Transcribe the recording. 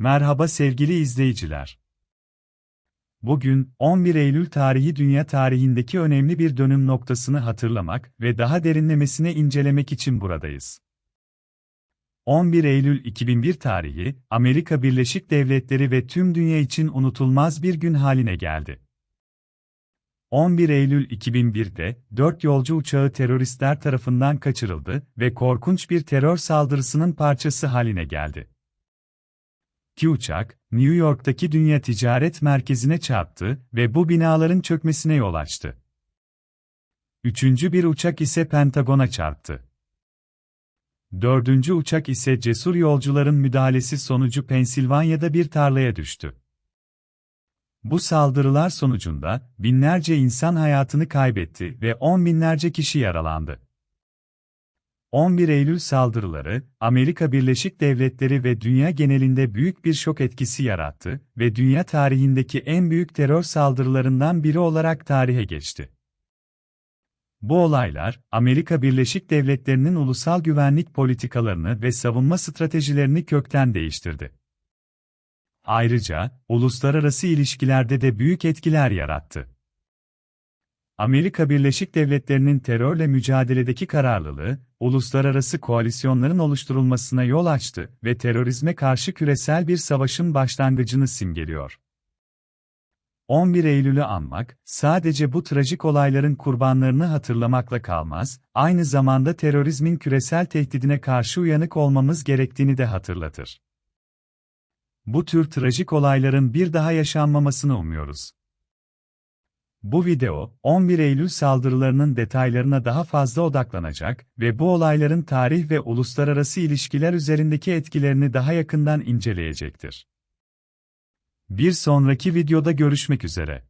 Merhaba sevgili izleyiciler. Bugün 11 Eylül tarihi dünya tarihindeki önemli bir dönüm noktasını hatırlamak ve daha derinlemesine incelemek için buradayız. 11 Eylül 2001 tarihi, Amerika Birleşik Devletleri ve tüm dünya için unutulmaz bir gün haline geldi. 11 Eylül 2001'de, 4 yolcu uçağı teröristler tarafından kaçırıldı ve korkunç bir terör saldırısının parçası haline geldi. Ki uçak, New York'taki Dünya Ticaret Merkezi'ne çarptı ve bu binaların çökmesine yol açtı. Üçüncü bir uçak ise Pentagon'a çarptı. Dördüncü uçak ise cesur yolcuların müdahalesi sonucu Pensilvanya'da bir tarlaya düştü. Bu saldırılar sonucunda binlerce insan hayatını kaybetti ve on binlerce kişi yaralandı. 11 Eylül saldırıları, Amerika Birleşik Devletleri ve dünya genelinde büyük bir şok etkisi yarattı ve dünya tarihindeki en büyük terör saldırılarından biri olarak tarihe geçti. Bu olaylar, Amerika Birleşik Devletleri'nin ulusal güvenlik politikalarını ve savunma stratejilerini kökten değiştirdi. Ayrıca, uluslararası ilişkilerde de büyük etkiler yarattı. Amerika Birleşik Devletleri'nin terörle mücadeledeki kararlılığı, uluslararası koalisyonların oluşturulmasına yol açtı ve terörizme karşı küresel bir savaşın başlangıcını simgeliyor. 11 Eylül'ü anmak, sadece bu trajik olayların kurbanlarını hatırlamakla kalmaz, aynı zamanda terörizmin küresel tehdidine karşı uyanık olmamız gerektiğini de hatırlatır. Bu tür trajik olayların bir daha yaşanmamasını umuyoruz. Bu video, 11 Eylül saldırılarının detaylarına daha fazla odaklanacak ve bu olayların tarih ve uluslararası ilişkiler üzerindeki etkilerini daha yakından inceleyecektir. Bir sonraki videoda görüşmek üzere.